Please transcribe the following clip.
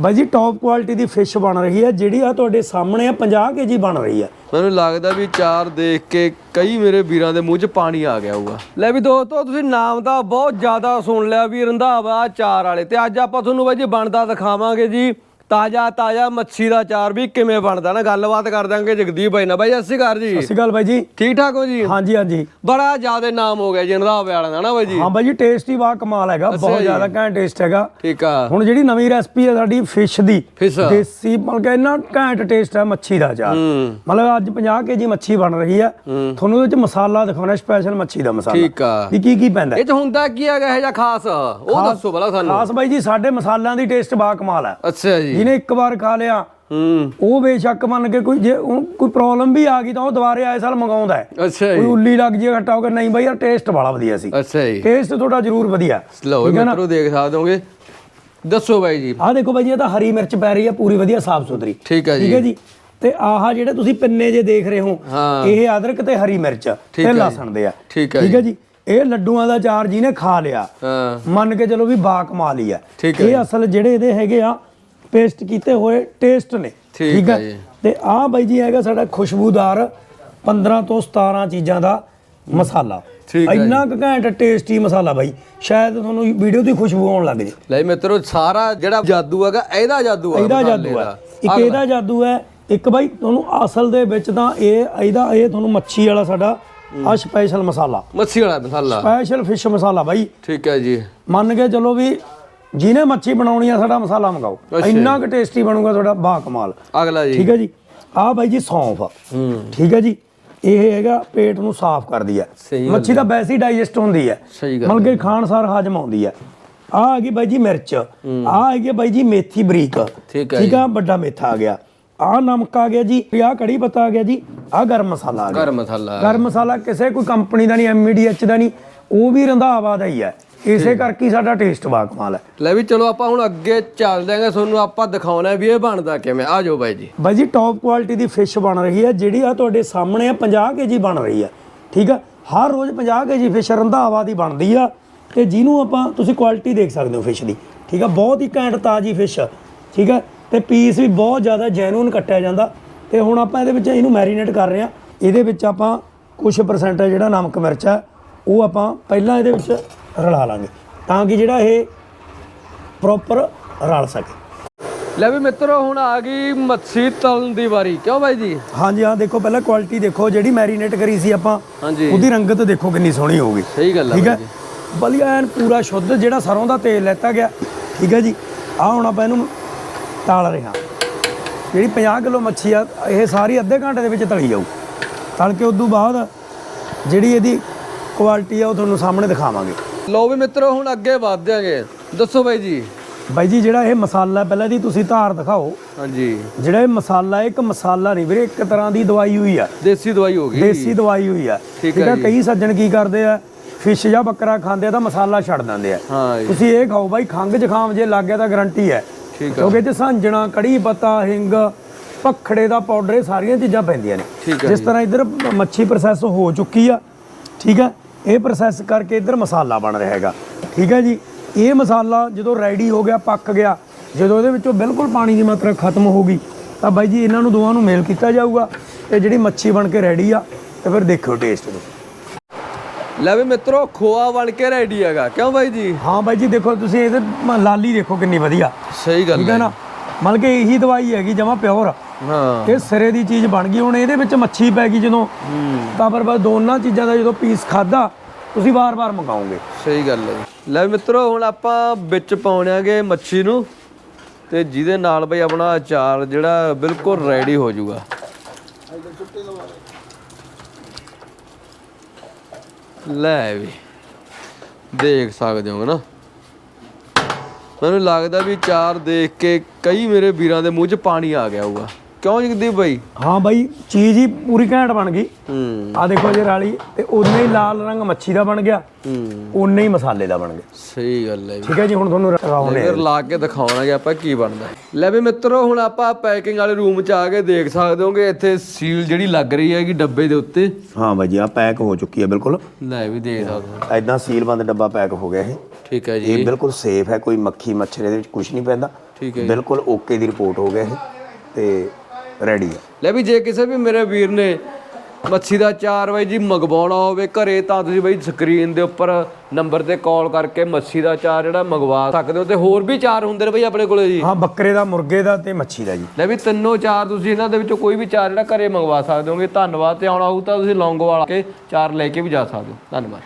ਬਾਈ ਜੀ top quality ਦੀ fish ਬਣ ਰਹੀ ਹੈ ਜਿਹੜੀ ਆ ਤੁਹਾਡੇ ਸਾਹਮਣੇ ਆ 50 ਕੇਜੀ ਬਣ ਰਹੀ ਹੈ ਮੈਨੂੰ ਲੱਗਦਾ ਵੀ ਚਾਰ ਦੇਖ ਕੇ ਕਈ ਮੇਰੇ ਵੀਰਾਂ ਦੇ ਮੂੰਹ 'ਚ ਪਾਣੀ ਆ ਗਿਆ ਹੋਊਗਾ। ਲੈ ਵੀ ਦੋਸਤੋ ਤੁਸੀਂ ਨਾਮ ਤਾਂ ਬਹੁਤ ਜ਼ਿਆਦਾ ਸੁਣ ਲਿਆ ਵੀ ਰੰਧਾਵਾ ਚਾਰ ਵਾਲੇ ਤੇ ਅੱਜ ਆਪਾਂ ਤੁਹਾਨੂੰ ਬਾਈ ਜੀ ਬਣਦਾ ਦਿਖਾਵਾਂਗੇ ਜੀ। ਤਾਜ਼ਾ ਤਾਜ਼ਾ ਮੱਛੀ ਦਾ ਚਾਰ ਵੀ ਕਿਵੇਂ ਬਣਦਾ ਨਾ? ਗੱਲਬਾਤ ਕਰ ਦਾਂਗੇ ਜਗਦੀਪ ਬਾਈ ਨਾਲ। ਬਾਈ ਸਤਿ ਸ਼੍ਰੀ ਅਕਾਲ ਜੀ। ਸਤਿ ਸ਼੍ਰੀ ਅਕਾਲ ਬਾਈ ਜੀ। ਠੀਕ ਠਾਕ ਹੋ ਜੀ? ਹਾਂਜੀ ਹਾਂਜੀ। ਬੜਾ ਜ਼ਿਆਦਾ ਨਾਮ ਹੋ ਗਿਆ ਜੀ ਰੰਧਾਵੇ ਵਾਲਿਆਂ ਦਾ ਨਾ ਬਾਈ ਜੀ। ਹਾਂ ਬਾਈ ਜੀ ਟੇਸਟ ਹੀ ਬਾ ਕਮਾਲ ਹੈਗਾ ਬਹੁਤ। ਜ਼ਿਆਦਾ ਘੈਂਟ ਟੇਸਟ ਹੈਗਾ। ਠੀਕ ਆ। ਹੁਣ ਜਿਹੜੀ ਨਵੀਂ ਰੈਸਪੀ ਹੈ ਸਾਡੀ ਫਿਸ਼ ਦੀ ਦੇਸੀ ਮਤਲਬ ਕਿ ਇੰਨਾ ਘੈਂਟ ਟੇਸਟ ਹੈ ਮੱਛੀ ਦਾ ਚਾਰ ਮਤਲਬ ਅੱਜ 50 ਕੇਜੀ ਮੱਛੀ ਬਣ ਰਹੀ ਹੈ। ਤੁਹਾਨੂੰ ਉਹਦੇ ਵਿੱਚ ਮਸਾਲਾ ਦਿਖਾਉਣਾ ਸਪੈਸ਼ਲ ਮੱਛੀ ਦਾ ਮਸਾਲਾ। ਠੀਕ ਆ। ਕੀ ਕੀ ਪੈਂਦਾ। ਇਹ ਚ ਹੁੰਦਾ ਕੀ ਹੈਗਾ ਇਹ ਜਾਂ ਖਾਸ? ਉਹ ਦੱਸੋ ਪਹਿਲਾਂ ਸਾਨੂੰ। ਖਾਸ ਬਾਈ ਜੀ ਸਾਡੇ ਮਸਾਲਿਆਂ ਦੀ ਟੇਸਟ ਬਾ ਕਮਾਲ ਹੈ। ਅੱਛਾ ਜੀ। ਜਿਹਨੇ ਇੱਕ ਵਾਰ ਖਾ ਲਿਆ ਹੂੰ। ਉਹ ਬੇਸ਼ੱਕ ਮੰਨ ਕੇ ਕੋਈ ਜੇ ਉਹਨੂੰ ਕੋਈ ਪ੍ਰੋਬਲਮ ਵੀ ਆ ਗਈ ਤਾਂ ਉਹ ਦੁਬਾਰੇ ਆਏ ਸਾਲ ਮੰਗਾਉਂਦਾ ਹੈ। ਅੱਛਾ ਕੋਈ ਜੀ। ਉੱਲੀ ਲੱਗ ਜੇ ਘਟਾ ਹੋ ਕੇ ਨਹੀਂ ਬਾਈ ਯਾਰ ਟੇਸਟ ਬੜਾ ਵਧੀਆ ਸੀ। ਅੱਛਾ ਜੀ। ਟੇਸਟ ਤੁਹਾਡਾ ਜ਼ਰੂਰ ਵਧੀਆ। ਲਓ ਮਿੱਤਰੋ ਦੇਖ ਸਕਦੇ ਹੋਗੇ। ਦੱਸੋ ਬਾਈ ਜੀ। ਆਹ ਦੇਖੋ ਬਾਈ ਜੀ ਇਹ ਤਾਂ ਹਰੀ ਮਿਰਚ ਪੈ ਰਹੀ ਹੈ ਪੂਰੀ ਵਧੀਆ ਸਾਫ਼ ਸੁਥਰੀ। ਠੀਕ ਹੈ ਠੀਕ ਹੈ ਜੀ? ਜੀ ਤੇ ਆਹ ਜਿਹੜੇ ਤੁਸੀਂ ਪਿੰਨੇ ਜੇ ਦੇਖ ਰਹੇ ਹੋ। ਇਹ ਅਦਰਕ ਤੇ ਹਰੀ ਮਿਰਚ ਤੇ ਜੀ। ਲਸਣ ਦੇ ਆ। ਠੀਕ ਹੈ ਠੀਕ ਹੈ ਜੀ। ਇਹ ਲੱਡੂਆਂ ਦਾ ਚਾਰ ਜਿਹਨੇ ਖਾ ਲਿਆ ਹਾਂ। ਮੰਨ ਕੇ ਚਲੋ ਵੀ ਬਾ ਕਮਾਲ ਹੀ ਆ ਇਹ ਅਸਲ ਜਿਹੜੇ ਇਹਦੇ ਹੈਗੇ ਆ ਪੇਸਟ ਕੀਤੇ ਹੋਏ ਟੇਸਟ ਨੇ ਠੀਕ ਹੈ। ਤੇ ਆਹ ਬਾਈ ਜੀ ਹੈਗਾ ਸਾਡਾ ਖੁਸ਼ਬੂਦਾਰ 15 ਤੋਂ 17 ਚੀਜ਼ਾਂ ਦਾ ਮਸਾਲਾ। ਇੰਨਾ ਕੁ ਘੈਂਟ ਟੇਸਟੀ ਮਸਾਲਾ ਬਾਈ ਸ਼ਾਇਦ ਤੁਹਾਨੂੰ ਵੀਡੀਓ ਦੀ ਖੁਸ਼ਬੂ ਆਉਣ ਲੱਗ ਜੇ। ਲੈ ਮਿੱਤਰੋ ਸਾਰਾ ਜਿਹੜਾ ਜਾਦੂ ਹੈਗਾ ਇਹਦਾ ਜਾਦੂ ਹੈ ਇਹਦਾ ਜਾਦੂ ਹੈ। ਇੱਕ ਇਹਦਾ ਜਾਦੂ ਹੈ ਇੱਕ ਬਾਈ ਤੁਹਾਨੂੰ ਅਸਲ ਦੇ ਵਿੱਚ ਤਾਂ ਇਹ ਇਹਦਾ ਇਹ ਤੁਹਾਨੂੰ ਮੱਛੀ ਵਾਲਾ ਸਾਡਾ ਆ ਸਪੈਸ਼ਲ ਮਸਾਲਾ। ਮੱਛੀ ਵਾਲਾ ਮਸਾਲਾ। ਸਪੈਸ਼ਲ ਫਿਸ਼ ਮਸਾਲਾ ਬਾਈ। ਠੀਕ ਹੈ ਜੀ। ਮੰਨ ਕੇ ਚਲੋ ਵੀ ਜਿਹਨੇ ਮੱਛੀ ਬਣਾਉਣੀ ਆ ਸਾਡਾ ਮਸਾਲਾ ਮੰਗਾਓ। ਇੰਨਾ ਕੁ ਟੇਸਟੀ ਬਣੂਗਾ ਤੁਹਾਡਾ ਬਾ ਕਮਾਲ। ਅਗਲਾ ਜੀ। ਠੀਕ ਹੈ ਜੀ? ਆਹ ਬਾਈ ਜੀ ਸੌਂਫ ਹੂੰ। ਠੀਕ ਹੈ ਜੀ? ਇਹ ਹੈਗਾ ਪੇਟ ਨੂੰ ਸਾਫ਼ ਕਰਦੀ ਗੱਲ ਮੱਛੀ ਤਾਂ ਵੈਸੇ ਹੀ ਡਾਈਜੈਸਟ ਹੁੰਦੀ ਗੱਲ ਮਤਲਬ ਕਿ ਖਾਣ ਸਾਰ ਹਜਮ ਆਉਂਦੀ ਹੈ ਆਹ ਆ ਗਈ ਬਾਈ ਜੀ ਮਿਰਚ। ਆਹ ਹੈਗੀ ਬਾਈ ਜੀ ਮੇਥੀ ਬਰੀਕ। ਠੀਕ ਆ? ਵੱਡਾ ਮੇਥਾ ਆ ਗਿਆ। ਆਹ ਨਮਕ ਆ ਗਿਆ ਜੀ। ਆਹ ਕੜੀ ਪੱਤਾ ਆ ਗਿਆ ਜੀ। ਆਹ ਗਰਮ ਮਸਾਲਾ ਆ ਗਿਆ। ਗਰਮ ਮਸਾਲਾ ਗਰਮ ਮਸਾਲਾ ਕਿਸੇ ਕੋਈ ਕੰਪਨੀ ਦਾ ਨਹੀਂ ਐਮਡੀਐਚ ਦਾ ਨਹੀਂ। ਉਹ ਵੀ ਰੰਧਾਵਾ ਦਾ ਹੀ ਹੈ ਇਸੇ ਕਰਕੇ ਹੀ ਸਾਡਾ ਟੇਸਟ ਬਾ ਕਮਾਲ ਹੈ। ਲੈ ਵੀ ਚਲੋ ਆਪਾਂ ਹੁਣ ਅੱਗੇ ਚੱਲਦੇ ਆਂਗੇ ਤੁਹਾਨੂੰ ਆਪਾਂ ਦਿਖਾਉਣਾ ਵੀ ਇਹ ਬਣਦਾ ਕਿਵੇਂ। ਆ ਜਾਓ ਬਾਈ ਜੀ। ਬਾਈ ਜੀ ਟੌਪ ਕੁਆਲਿਟੀ ਦੀ ਫਿਸ਼ ਬਣ ਰਹੀ ਹੈ ਜਿਹੜੀ ਆ ਤੁਹਾਡੇ ਸਾਹਮਣੇ ਆ 50 ਕੇਜੀ ਬਣ ਰਹੀ ਹੈ। ਠੀਕ ਆ? ਹਰ ਰੋਜ਼ 50 ਕੇਜੀ ਫਿਸ਼ ਰੰਧਾਵਾ ਦੀ ਬਣਦੀ ਆ। ਤੇ ਜਿਹਨੂੰ ਆਪਾਂ ਤੁਸੀਂ ਕੁਆਲਿਟੀ ਦੇਖ ਸਕਦੇ ਹੋ ਫਿਸ਼ ਦੀ। ਠੀਕ ਆ? ਬਹੁਤ ਹੀ ਘੈਂਟ ਤਾਜੀ ਫਿਸ਼ ਠੀਕ ਆ? ਤੇ ਪੀਸ ਵੀ ਬਹੁਤ ਜ਼ਿਆਦਾ ਜੈਨੂਨ ਕੱਟਿਆ ਜਾਂਦਾ। ਤੇ ਹੁਣ ਆਪਾਂ ਇਹਦੇ ਵਿੱਚ ਇਹਨੂੰ ਮੈਰੀਨੇਟ ਕਰ ਰਹੇ ਆ। ਇਹਦੇ ਵਿੱਚ ਆਪਾਂ ਕੁਝ ਪਰਸੈਂਟ ਜਿਹੜਾ ਨਮਕ ਮਿਰਚ ਆ ਉਹ ਆਪਾਂ ਪਹਿਲਾਂ ਇਹਦੇ ਵਿੱਚ ਰਲਾ ਲਾਂਗੇ ਤਾਂ ਕਿ ਜਿਹੜਾ ਇਹ ਪ੍ਰੋਪਰ ਰਲ ਸਕੇ। ਲੈ ਵੀ ਮਿੱਤਰੋ ਹੁਣ ਆ ਗਈ ਮੱਛੀ ਤਲਣ ਦੀ ਵਾਰੀ। ਕਿਉਂ ਬਾਈ ਜੀ? ਹਾਂਜੀ ਹਾਂ ਦੇਖੋ ਪਹਿਲਾਂ ਕੁਆਲਿਟੀ ਦੇਖੋ ਜਿਹੜੀ ਮੈਰੀਨੇਟ ਕਰੀ ਸੀ ਆਪਾਂ ਹਾਂਜੀ। ਉਹਦੀ ਰੰਗਤ ਦੇਖੋ ਕਿੰਨੀ ਸੋਹਣੀ ਹੋਊਗੀ ਸਹੀ ਗੱਲ ਆ ਠੀਕ ਹੈ? ਵਧੀਆ ਐਨ ਪੂਰਾ ਸ਼ੁੱਧ ਜਿਹੜਾ ਸਰੋਂ ਦਾ ਤੇਲ ਲੈਤਾ ਗਿਆ। ਠੀਕ ਹੈ ਜੀ? ਆ ਹੁਣ ਆਪਾਂ ਇਹਨੂੰ ਤਾਲ ਰਹੇ ਹਾਂ। ਜਿਹੜੀ 50 ਕਿਲੋ ਮੱਛੀ ਆ ਇਹ ਸਾਰੀ ਅੱਧੇ ਘੰਟੇ ਦੇ ਵਿੱਚ ਤਲੀ ਜਾਊ। ਤਲ ਕੇ ਉਦੋਂ ਬਾਅਦ ਜਿਹੜੀ ਇਹਦੀ ਕੁਆਲਿਟੀ ਆ ਉਹ ਤੁਹਾਨੂੰ ਸਾਹਮਣੇ ਦਿਖਾਵਾਂਗੇ। ਲਓ ਵੀ ਮਿੱਤਰੋ ਹੁਣ ਅੱਗੇ ਵਧ ਜਾਗੇ। ਦੱਸੋ ਬਾਈ ਜੀ। ਬਾਈ ਜੀ ਜਿਹੜਾ ਇਹ ਮਸਾਲਾ ਪਹਿਲਾਂ ਦੀ ਤੁਸੀਂ ਧਾਰ ਦਿਖਾਓ। ਹਾਂਜੀ। ਜਿਹੜਾ ਇਹ ਮਸਾਲਾ ਇੱਕ ਮਸਾਲਾ ਨਹੀਂ ਵੀਰੇ ਇੱਕ ਤਰ੍ਹਾਂ ਦੀ ਦਵਾਈ ਹੋਈ ਆ। ਦੇਸੀ ਦਵਾਈ ਹੋ ਗਈ। ਦੇਸੀ ਦਵਾਈ ਹੋਈ ਆ। ਠੀਕ ਆ। ਕਈ ਸੱਜਣ ਕੀ ਕਰਦੇ ਆ ਫਿਸ਼ ਜਾਂ ਬੱਕਰਾ ਖਾਂਦੇ ਆ ਤਾਂ ਮਸਾਲਾ ਛੱਡ ਦਿੰਦੇ ਆ। ਤੁਸੀਂ ਇਹ ਖਾਓ ਬਾਈ ਖੰਗ ਜ਼ੁਕਾਮ ਜੇ ਲੱਗ ਗਿਆ ਤਾਂ ਗਾਰੰਟੀ ਹੈ ਕਿਉਂਕਿ 'ਚ ਸਾਂਝਣਾ ਕੜੀ ਪੱਤਾ ਹਿੰਗ ਪਖੜੇ ਦਾ ਪਾਊਡਰ ਇਹ ਸਾਰੀਆਂ ਚੀਜ਼ਾਂ ਪੈਂਦੀਆਂ ਨੇ। ਜਿਸ ਤਰ੍ਹਾਂ ਇੱਧਰ ਮੱਛੀ ਪ੍ਰੋਸੈਸ ਹੋ ਚੁੱਕੀ ਆ। ਠੀਕ ਹੈ ਇਹ ਪ੍ਰੋਸੈਸ ਕਰਕੇ ਇੱਧਰ ਮਸਾਲਾ ਬਣ ਰਿਹਾ ਹੈਗਾ। ਠੀਕ ਹੈ ਜੀ? ਇਹ ਮਸਾਲਾ ਜਦੋਂ ਰੈਡੀ ਹੋ ਗਿਆ ਪੱਕ ਗਿਆ ਜਦੋਂ ਇਹਦੇ ਵਿੱਚੋਂ ਬਿਲਕੁਲ ਪਾਣੀ ਦੀ ਮਾਤਰਾ ਖਤਮ ਹੋ ਗਈ ਤਾਂ ਬਾਈ ਜੀ ਇਹਨਾਂ ਨੂੰ ਦੋਵਾਂ ਨੂੰ ਮੇਲ ਕੀਤਾ ਜਾਊਗਾ। ਤੇ ਜਿਹੜੀ ਮੱਛੀ ਬਣ ਕੇ ਰੈਡੀ ਆ ਤੇ ਫਿਰ ਦੇਖਿਓ ਟੇਸਟ ਨੂੰ। ਲੈ ਵੀ ਮਿੱਤਰੋ ਖੋਆ ਬਣ ਕੇ ਰੈਡੀ ਹੈਗਾ। ਕਿਉਂ ਬਾਈ ਜੀ? ਹਾਂ ਬਾਈ ਜੀ ਦੇਖੋ ਤੁਸੀਂ ਇਹਦੇ ਲਾਲੀ ਦੇਖੋ ਕਿੰਨੀ ਵਧੀਆ। ਸਹੀ ਗੱਲ ਠੀਕ ਹੈ ਨਾ? ਮਤਲਬ ਕਿ ਇਹੀ ਦਵਾਈ ਹੈਗੀ ਜਮਾ ਪਿਓਰ ਹਾਂ। ਇਹ ਸਿਰੇ ਦੀ ਚੀਜ਼ ਬਣ ਗਈ ਹੁਣ ਇਹਦੇ ਵਿੱਚ ਮੱਛੀ ਪੈ ਗਈ ਜਦੋਂ। ਤਾਂ ਪਰ ਬਸ ਦੋਨਾਂ ਚੀਜ਼ਾਂ ਦਾ ਜਦੋਂ ਪੀਸ ਖਾਦਾ ਤੁਸੀਂ ਵਾਰ-ਵਾਰ ਮੰਗਾਓਗੇ। ਸਹੀ ਗੱਲ ਹੈ। ਲੈ ਮਿੱਤਰੋ ਹੁਣ ਆਪਾਂ ਵਿੱਚ ਪਾਉਣਾਂਗੇ ਮੱਛੀ ਨੂੰ ਤੇ ਜਿਹਦੇ ਨਾਲ ਬਈ ਆਪਣਾ ਅਚਾਰ ਜਿਹੜਾ ਬਿਲਕੁਲ ਰੈਡੀ ਹੋ ਜਾਊਗਾ। ਲੈ ਵੀ ਦੇਖ ਸਕਦੇ ਹੋ ਨਾ। ਮੈਨੂੰ ਲੱਗਦਾ ਵੀ ਚਾਰ ਦੇਖ ਕੇ ਕਈ ਮੇਰੇ ਵੀਰਾਂ ਦੇ ਮੂੰਹ 'ਚ ਪਾਣੀ ਆ ਗਿਆ ਹੋਊਗਾ। ਕਿਉਂ ਜਗਦੀਪ ਬਾਈ? ਹਾਂ ਬਾਈ ਚੀਜ਼ ਹੀ ਪੂਰੀ ਘੈਂਟ ਬਣ ਗਈ। ਹੂੰ। ਆ ਦੇਖੋ ਜੇ ਰਾਲੀ ਤੇ ਉਨੇ ਹੀ ਲਾਲ ਰੰਗ ਮੱਛੀ ਦਾ ਬਣ ਗਿਆ। ਹੂੰ। ਉਨੇ ਹੀ ਮਸਾਲੇ ਦਾ ਬਣ ਗਿਆ। ਸਹੀ ਗੱਲ ਹੈ ਜੀ। ਠੀਕ ਹੈ ਜੀ ਹੁਣ ਤੁਹਾਨੂੰ ਰਖਾਉਣੇ ਫਿਰ ਲਾ ਕੇ ਦਿਖਾਉਣਾਗੇ ਆਪਾਂ ਕੀ ਬਣਦਾ। ਲੈ ਵੀ ਮਿੱਤਰੋ ਹੁਣ ਆਪਾਂ ਪੈਕਿੰਗ ਵਾਲੇ ਰੂਮ 'ਚ ਆ ਕੇ ਦੇਖ ਸਕਦੇ ਹੋਗੇ ਇੱਥੇ ਸੀਲ ਜਿਹੜੀ ਲੱਗ ਰਹੀ ਹੈਗੀ ਡੱਬੇ ਦੇ ਉੱਤੇ। ਹਾਂ ਬਾਈ ਜੀ ਆ ਪੈਕ ਹੋ ਚੁੱਕੀ ਹੈ ਬਿਲਕੁਲ। ਲੈ ਵੀ ਦੇਖ ਸਕਦੇ ਐਦਾਂ ਸੀਲ ਬੰਦ ਡੱਬਾ ਪੈਕ ਹੋ ਗਿਆ ਇਹ। ਠੀਕ ਹੈ ਜੀ। ਇਹ ਬਿਲਕੁਲ ਸੇਫ ਹੈ ਕੋਈ ਮੱਖੀ ਮੱਛਰ ਇਹਦੇ ਵਿੱਚ ਕੁਝ ਨਹੀਂ ਪੈਂਦਾ। ਠੀਕ ਹੈ ਬਿਲਕੁਲ ਓਕੇ ਦੀ ਰਿਪੋਰਟ ਹੋ ਗਿਆ ਇਹ। ਤੇ ਰੈਡੀ ਆ। ਲੈ ਵੀ ਜੇ ਕਿਸੇ ਵੀ ਮੇਰੇ ਵੀਰ ਨੇ ਮੱਛੀ ਦਾ ਚਾਰ ਬਾਈ ਜੀ ਮੰਗਵਾਉਣਾ ਹੋਵੇ ਘਰੇ ਤਾਂ ਤੁਸੀਂ ਬਾਈ ਸਕਰੀਨ ਦੇ ਉੱਪਰ ਨੰਬਰ ਤੇ ਕਾਲ ਕਰਕੇ ਮੱਛੀ ਦਾ ਚਾਰ ਜਿਹੜਾ ਮੰਗਵਾ ਸਕਦੇ ਹੋ ਤੇ ਹੋਰ ਵੀ ਚਾਰ ਹੁੰਦੇ ਨੇ ਬਾਈ ਆਪਣੇ ਕੋਲੇ ਜੀ। ਹਾਂ ਬੱਕਰੇ ਦਾ ਮੁਰਗੇ ਦਾ ਤੇ ਮੱਛੀ ਦਾ ਜੀ। ਲੈ ਵੀ ਤਿੰਨੋਂ ਚਾਰ ਤੁਸੀਂ ਇਹਨਾਂ ਦੇ ਵਿੱਚੋਂ ਕੋਈ ਵੀ ਚਾਰ ਜਿਹੜਾ ਘਰੇ ਮੰਗਵਾ ਸਕਦੇ ਹੋਗੇ ਧੰਨਵਾਦ ਤੇ ਆਉਣਾ ਹੋਊ ਤਾਂ ਤੁਸੀਂ ਲੌਂਗੋਵਾਲ ਕੇ ਚਾਰ ਲੈ ਕੇ ਵੀ ਜਾ ਸਕਦੇ ਹੋ। ਧੰਨਵਾਦ।